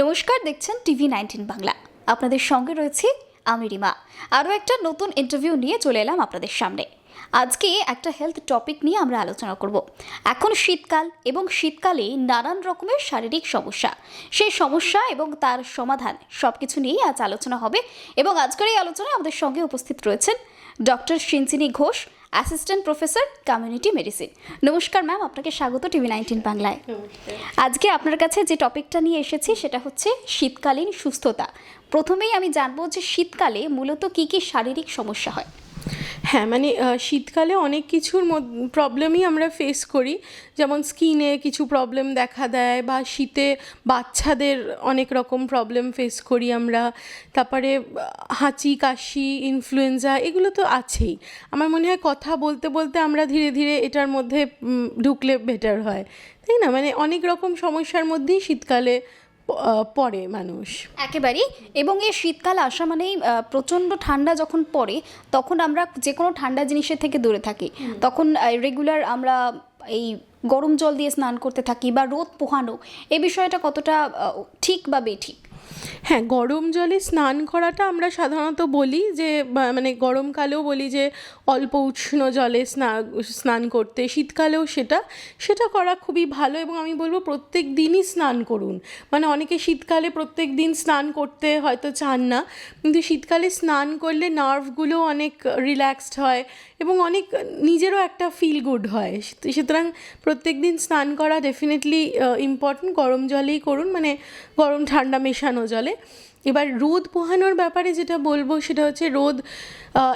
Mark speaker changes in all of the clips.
Speaker 1: নমস্কার, দেখছেন TV nineteen Bangla. আপনাদের সঙ্গে রয়েছে আমি রিমা। আরও একটা নতুন ইন্টারভিউ নিয়ে চলে এলাম আপনাদের সামনে। আজকে একটা হেলথ টপিক নিয়ে আমরা আলোচনা করব। এখন শীতকাল এবং শীতকালে নানান রকমের শারীরিক সমস্যা। সেই সমস্যা এবং তার সমাধান সব কিছু নিয়েই আজ আলোচনা হবে এবং আজকের এই আলোচনায় আমাদের সঙ্গে উপস্থিত রয়েছেন doctor Sinchini Ghosh assistant professor community medicine. নমস্কার ম্যাম আপনাকে স্বাগত টিভি নাইনটিন বাংলায়। আজকে আপনার কাছে যে টপিকটা নিয়ে এসেছি সেটা হচ্ছে শীতকালীন সুস্থতা। প্রথমেই আমি জানব যে শীতকালে মূলত কি কি শারীরিক সমস্যা হয়।
Speaker 2: হ্যাঁ মানে শীতকালে অনেক কিছুর প্রবলেমই আমরা ফেস করি। যেমন স্কিনে কিছু প্রবলেম দেখা দেয় বা শীতে বাচ্চাদের অনেক রকম প্রবলেম ফেস করি আমরা। তারপরে হাঁচি, কাশি ইনফ্লুয়েঞ্জা এগুলো তো আছেই। আমার মনে হয় কথা বলতে বলতে আমরা ধীরে ধীরে এটার মধ্যে ঢুকলে বেটার হয়। তাই না? মানে অনেক রকম সমস্যার মধ্যেই শীতকালে পড়ে মানুষ।
Speaker 1: একেবারেই। এবং এই শীতকাল আসা মানেই প্রচণ্ড ঠান্ডা যখন পড়ে তখন আমরা যে কোনো ঠান্ডা জিনিসের থেকে দূরে থাকি। তখন রেগুলার আমরা এই গরম জল দিয়ে স্নান করতে থাকি বা রোদ পোহানো এ বিষয়টা কতটা ঠিক বা বেঠিক?
Speaker 2: হ্যাঁ গরম জলে স্নান করাটা আমরা সাধারণত বলি যে মানে গরমকালেও বলি যে, অল্প উষ্ণ জলে স্নান স্নান করতে। শীতকালেও সেটা সেটা করা খুবই ভালো এবং আমি বলব প্রত্যেক দিনই স্নান করুন। মানে অনেকে শীতকালে প্রত্যেক দিন স্নান করতে হয়তো চান না, কিন্তু শীতকালে স্নান করলে নার্ভগুলো অনেক রিল্যাক্সড হয় এবং অনেক নিজেরও একটা ফিল গুড হয়। সুতরাং প্রত্যেক দিন স্নান করা ডেফিনেটলি ইম্পর্টেন্ট গরম জলেই করুন মানে গরম ঠান্ডা মেশানো জলে। এবার রোদ পোহানোর ব্যাপারে যেটা বলব সেটা হচ্ছে রোদ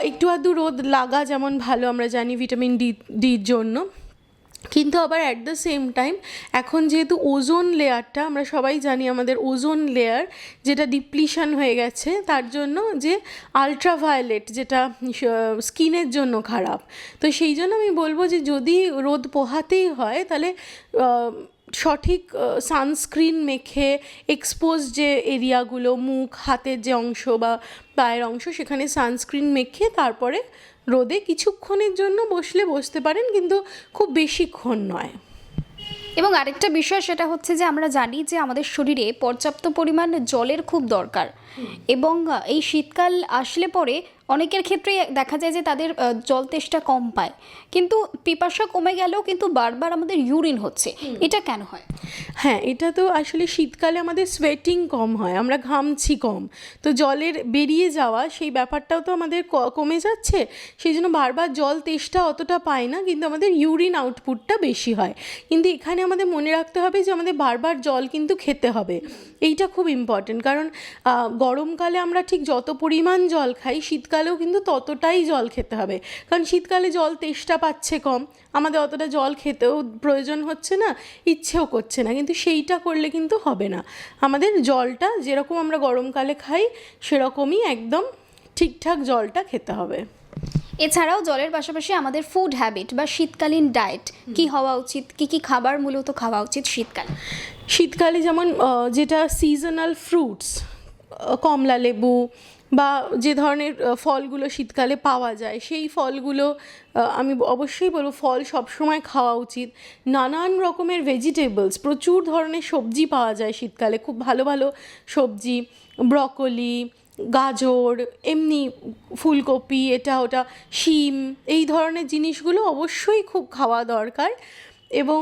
Speaker 2: একটু আধটু রোদ লাগা যেমন ভালো আমরা জানি ভিটামিন ডি, ডির জন্য। কিন্তু আবার অ্যাট দ্য সেম টাইম এখন যেহেতু ওজোন লেয়ারটা আমরা সবাই জানি আমাদের ওজোন লেয়ার যেটা ডিপ্লিশন হয়ে গেছে, তার জন্য যে আলট্রাভায়োলেট যেটা স্কিনের জন্য খারাপ। তো সেই জন্য আমি বলব যে যদি রোদ পোহাতেই হয়, তাহলে সঠিক সানস্ক্রিন মেখে এক্সপোজ যে এরিয়াগুলো মুখ হাতের যে অংশ বা পায়ের অংশ সেখানে সানস্ক্রিন মেখে তারপরে রোদে কিছুক্ষণের জন্য বসলে বসতে পারেন কিন্তু খুব বেশিক্ষণ নয়।
Speaker 1: এবং আরেকটা বিষয় সেটা হচ্ছে যে আমরা জানি যে আমাদের শরীরে পর্যাপ্ত পরিমাণ জলের খুব দরকার। এবং এই শীতকাল আসলে পরে অনেকের ক্ষেত্রে দেখা যায় যে তাদের জল তেষ্টা কম পায়। কিন্তু পিপাসা কমে গেলেও কিন্তু বারবার আমাদের ইউরিন হচ্ছে। এটা কেন হয়?
Speaker 2: হ্যাঁ এটা তো আসলে শীতকালে আমাদের সোয়েটিং কম হয় আমরা ঘামছি কম। তো জলের বেরিয়ে যাওয়া সেই ব্যাপারটাও তো আমাদের কমে যাচ্ছে। সেই জন্য বারবার জল তেষ্টা অতটা পায় না কিন্তু আমাদের ইউরিন আউটপুটটা বেশি হয়। কিন্তু এখানে আমাদের মনে রাখতে হবে যে আমাদের বারবার জল কিন্তু খেতে হবে। এইটা খুব ইম্পর্টেন্ট কারণ গরমকালে আমরা ঠিক যত পরিমাণ জল খাই শীতকালেও কিন্তু ততটাই জল খেতে হবে। কারণ শীতকালে জল তেষ্টা পাচ্ছে কম আমাদের অতটা জল খেতেও প্রয়োজন হচ্ছে না ইচ্ছেও করছে না। কিন্তু সেইটা করলে কিন্তু হবে না। আমাদের জলটা যেরকম আমরা গরমকালে খাই সেরকমই একদম ঠিকঠাক জলটা খেতে হবে।
Speaker 1: এছাড়াও জলের পাশাপাশি আমাদের ফুড হ্যাবিট বা শীতকালীন ডায়েট কি হওয়া উচিত? কি কি খাবার মূলত খাওয়া উচিত শীতকালে?
Speaker 2: শীতকালে যেমন যেটা সিজনাল ফ্রুটস কমলা লেবু বা যে ধরনের ফলগুলো শীতকালে পাওয়া যায়, সেই ফলগুলো আমি অবশ্যই বলব ফল সবসময় খাওয়া উচিত। নানান রকমের ভেজিটেবলস প্রচুর ধরনের সবজি পাওয়া যায় শীতকালে। খুব ভালো ভালো সবজি ব্রকলি গাজর, এমনি ফুলকপি, এটা ওটা, শিম, এই ধরনের জিনিসগুলো অবশ্যই খুব খাওয়া দরকার। এবং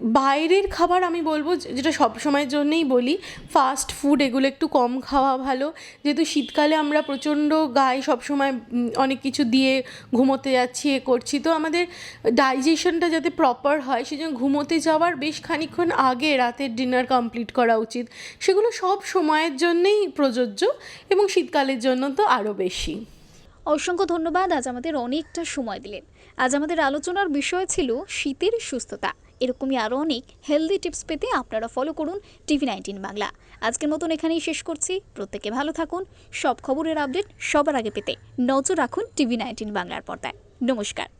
Speaker 2: বাইরের খাবার আমি বলব যেটা সব সময়ের জন্যেই বলি ফাস্ট ফুড এগুলো একটু কম খাওয়া ভালো। যেহেতু শীতকালে আমরা প্রচণ্ড গায়ে সবসময় অনেক কিছু দিয়ে ঘুমোতে যাচ্ছি, এ করছি। তো আমাদের ডাইজেশনটা যাতে প্রপার হয়, সেজন্য ঘুমোতে যাওয়ার বেশ খানিক্ষণ আগে রাতের ডিনার কমপ্লিট করা উচিত। সেগুলো সব সময়ের জন্যেই প্রযোজ্য এবং শীতকালের জন্য তো আরও বেশি।
Speaker 1: অসংখ্য ধন্যবাদ, আজ আমাদের অনেকটা সময় দিলেন। আজ আমাদের আলোচনার বিষয় ছিল শীতের সুস্থতা। এরকমই আরও অনেক হেলদি টিপস পেতে আপনারা ফলো করুন টিভি নাইনটিন বাংলা। আজকের মতন এখানেই শেষ করছি। প্রত্যেকে ভালো থাকুন। সব খবরের আপডেট সবার আগে পেতে নজর রাখুন টিভি নাইনটিন বাংলার পর্দায়। নমস্কার।